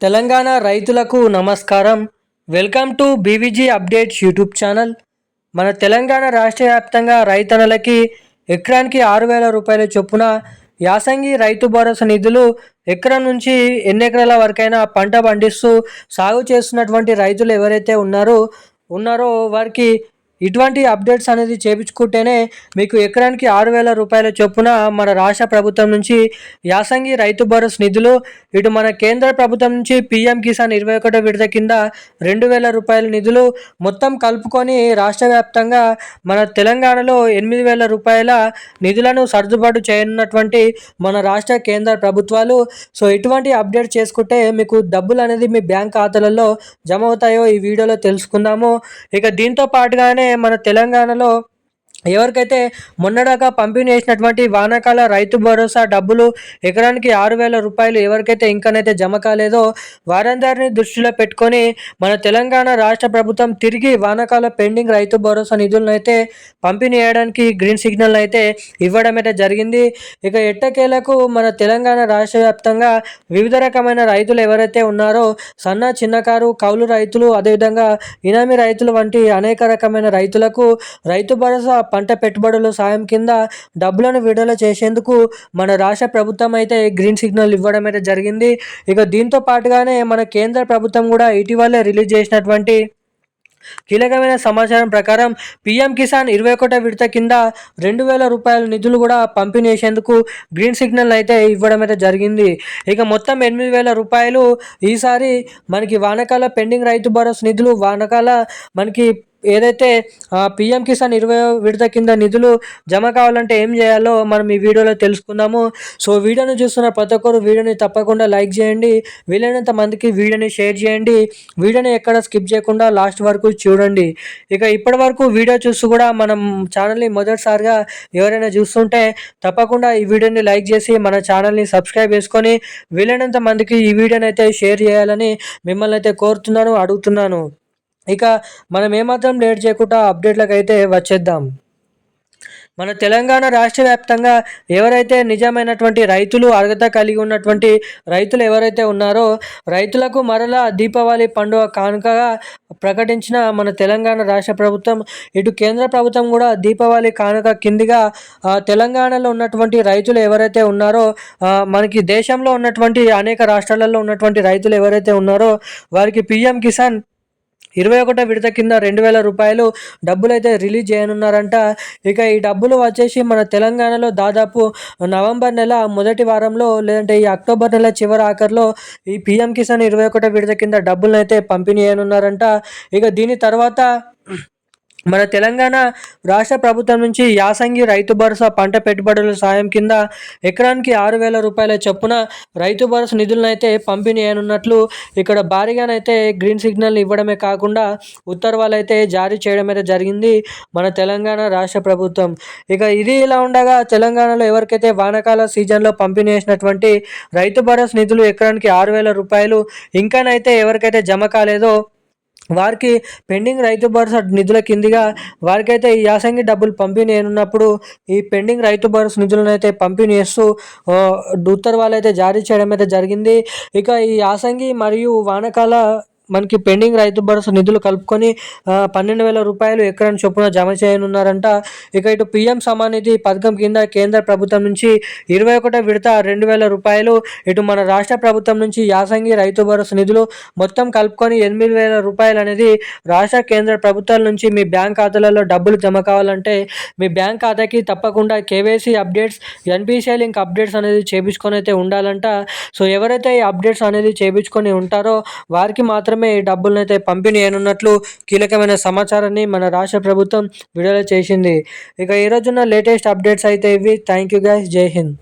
తెలంగాణ రైతులకు నమస్కారం. Welcome to BVG updates YouTube channel. మన తెలంగాణ రాష్ట్ర వ్యాప్తంగా రైతన్నలకి ఎకరానికి ఆరు వేల రూపాయల చొప్పున యాసంగి రైతు భరోసా నిధులు ఎకరం నుంచి ఎన్ని ఎకరాల వరకైనా పంట పండిస్తూ సాగు చేస్తున్నటువంటి రైతులు ఎవరైతే ఉన్నారో ఉన్నారో వారికి ఇటువంటి అప్డేట్స్ అనేది చేపించుకుంటేనే మీకు ఎకరానికి ఆరు వేల రూపాయల చొప్పున మన రాష్ట్ర ప్రభుత్వం నుంచి యాసంగి రైతు భరోసా నిధులు ఇటు మన కేంద్ర ప్రభుత్వం నుంచి పిఎం కిసాన్ ఇరవై ఒకటో విడత కింద రెండు వేల రూపాయల నిధులు మొత్తం కలుపుకొని రాష్ట్ర వ్యాప్తంగా మన తెలంగాణలో ఎనిమిది వేల రూపాయల నిధులను సర్దుబాటు చేయనున్నటువంటి మన రాష్ట్ర కేంద్ర ప్రభుత్వాలు. సో ఇటువంటి అప్డేట్ చేసుకుంటే మీకు డబ్బులు అనేది మీ బ్యాంక్ ఖాతాలలో జమ అవుతాయో ఈ వీడియోలో తెలుసుకుందాము. ఇక దీంతో పాటుగానే మన తెలంగాణలో ఎవరికైతే మొన్నడాకా పంపిణీ చేసినటువంటి వానాకాల రైతు భరోసా డబ్బులు ఎకరానికి ఆరు వేల రూపాయలు ఎవరికైతే ఇంకనైతే జమ కాలేదో వారందరినీ దృష్టిలో పెట్టుకొని మన తెలంగాణ రాష్ట్ర ప్రభుత్వం తిరిగి వానాకాల పెండింగ్ రైతు భరోసా నిధులను అయితే పంపిణీ చేయడానికి గ్రీన్ సిగ్నల్ అయితే ఇవ్వడం అయితే జరిగింది. ఇక ఎట్టకేలకు మన తెలంగాణ రాష్ట్ర వ్యాప్తంగా వివిధ రకమైన రైతులు ఎవరైతే ఉన్నారో సన్న చిన్నకారు కౌలు రైతులు అదేవిధంగా ఇనామి రైతులు వంటి అనేక రకమైన రైతులకు రైతు భరోసా పంట పెట్టుబడుల సాయం కింద డబ్బులను విడుదల చేసేందుకు మన రాష్ట్ర ప్రభుత్వం అయితే గ్రీన్ సిగ్నల్ ఇవ్వడం అయితే జరిగింది. ఇక దీంతో పాటుగానే మన కేంద్ర ప్రభుత్వం కూడా ఇటీవలే రిలీజ్ చేసినటువంటి కీలకమైన సమాచారం ప్రకారం పీఎం కిసాన్ ఇరవై ఒకటో విడత కింద రెండు వేల రూపాయల నిధులు కూడా పంపిణీ చేసేందుకు గ్రీన్ సిగ్నల్ అయితే ఇవ్వడం అయితే జరిగింది. ఇక మొత్తం ఎనిమిది వేల రూపాయలు ఈసారి మనకి వానకాల పెండింగ్ రైతు భరోసా నిధులు వానకాల మనకి ఏదైతే పిఎం కిసాన్ ఇరవై విడత కింద నిధులు జమ కావాలంటే ఏం చేయాలో మనం ఈ వీడియోలో తెలుసుకుందాము. సో వీడియోని చూస్తున్న ప్రతి ఒక్కరు వీడియోని తప్పకుండా లైక్ చేయండి. వీలైనంత మందికి వీడియోని షేర్ చేయండి. వీడియోని ఎక్కడ స్కిప్ చేయకుండా లాస్ట్ వరకు చూడండి. ఇక ఇప్పటి వరకు వీడియో చూస్తూ కూడా మనం ఛానల్ని మొదటిసారిగా ఎవరైనా చూస్తుంటే తప్పకుండా ఈ వీడియోని లైక్ చేసి మన ఛానల్ని సబ్స్క్రైబ్ చేసుకొని వీలైనంత మందికి ఈ వీడియోని అయితే షేర్ చేయాలని మిమ్మల్ని అయితే కోరుతున్నాను అడుగుతున్నాను. ఇక మనం ఏమాత్రం లేట్ చేయకుండా అప్డేట్లకు అయితే వచ్చేద్దాం. మన తెలంగాణ రాష్ట్ర వ్యాప్తంగా ఎవరైతే నిజమైనటువంటి రైతులు అర్హత కలిగి ఉన్నటువంటి రైతులు ఎవరైతే ఉన్నారో రైతులకు మరలా దీపావళి పండుగ కానుకగా ప్రకటించిన మన తెలంగాణ రాష్ట్ర ప్రభుత్వం ఇటు కేంద్ర ప్రభుత్వం కూడా దీపావళి కానుక కిందిగా తెలంగాణలో ఉన్నటువంటి రైతులు ఎవరైతే ఉన్నారో మనకి దేశంలో ఉన్నటువంటి అనేక రాష్ట్రాలలో ఉన్నటువంటి రైతులు ఎవరైతే ఉన్నారో వారికి పిఎం కిసాన్ ఇరవై ఒకటో విడత కింద రెండు వేల రూపాయలు డబ్బులు అయితే రిలీజ్ చేయనున్నారంట. ఇక ఈ డబ్బులు వచ్చేసి మన తెలంగాణలో దాదాపు నవంబర్ నెల మొదటి వారంలో లేదంటే ఈ అక్టోబర్ నెల చివరి ఆఖరిలో ఈ పిఎం కిసాన్ ఇరవై ఒకటో విడత కింద డబ్బులను అయితే పంపిణీ చేయనున్నారంట. ఇక దీని తర్వాత మన తెలంగాణ రాష్ట్ర ప్రభుత్వం నుంచి యాసంగి రైతు భరోసా పంట పెట్టుబడుల సాయం కింద ఎకరానికి ఆరు వేల రూపాయల చొప్పున రైతు భరోసా నిధులనైతే పంపిణీ అయినట్లు ఇక్కడ భారీగానైతే గ్రీన్ సిగ్నల్ ఇవ్వడమే కాకుండా ఉత్తర్వులు అయితే జారీ చేయడమే జరిగింది మన తెలంగాణ రాష్ట్ర ప్రభుత్వం. ఇక ఇది ఇలా ఉండగా తెలంగాణలో ఎవరికైతే వానకాల సీజన్లో పంపిణీ చేసినటువంటి రైతు భరోసా నిధులు ఎకరానికి ఆరు వేల రూపాయలు ఇంకానైతే ఎవరికైతే జమ కాలేదో వారికి పెండింగ్ రైతు భరోసా నిధుల కిందిగా వారికైతే ఈ యాసంగి డబ్బులు పంపిణీ అయినప్పుడు ఈ పెండింగ్ రైతు భరోసా నిధులను అయితే పంపిణీ చేస్తూ ఉత్తర్వాలు అయితే జారీ చేయడం అయితే జరిగింది. ఇక ఈ యాసంగి మరియు వానకాల మనకి పెండింగ్ రైతు భరోసా నిధులు కలుపుకొని పన్నెండు వేల రూపాయలు ఎక్కడైనా చొప్పున జమ చేయనున్నారంట. ఇక ఇటు పిఎం సమానిధి పథకం కింద కేంద్ర ప్రభుత్వం నుంచి ఇరవై ఒకటో విడత రెండు వేల రూపాయలు ఇటు మన రాష్ట్ర ప్రభుత్వం నుంచి యాసంగి రైతు భరోసా నిధులు మొత్తం కలుపుకొని ఎనిమిది వేల రూపాయలు అనేది రాష్ట్ర కేంద్ర ప్రభుత్వాల నుంచి మీ బ్యాంక్ ఖాతాలలో డబ్బులు జమ కావాలంటే మీ బ్యాంక్ ఖాతాకి తప్పకుండా KYC updates NPCI link updates అనేది చేపించుకొని అయితే ఉండాలంట. సో ఎవరైతే ఈ అప్డేట్స్ అనేది చేపించుకొని ఉంటారో వారికి మాత్రం మాత్రమే ఈ డబ్బులను అయితే పంపిణీ అయినట్లు కీలకమైన సమాచారాన్ని మన రాష్ట్ర ప్రభుత్వం విడుదల చేసింది. ఇక ఈరోజున్న లేటెస్ట్ అప్డేట్స్ అయితే ఇవి. థ్యాంక్ యూ గైస్ జై హింద్.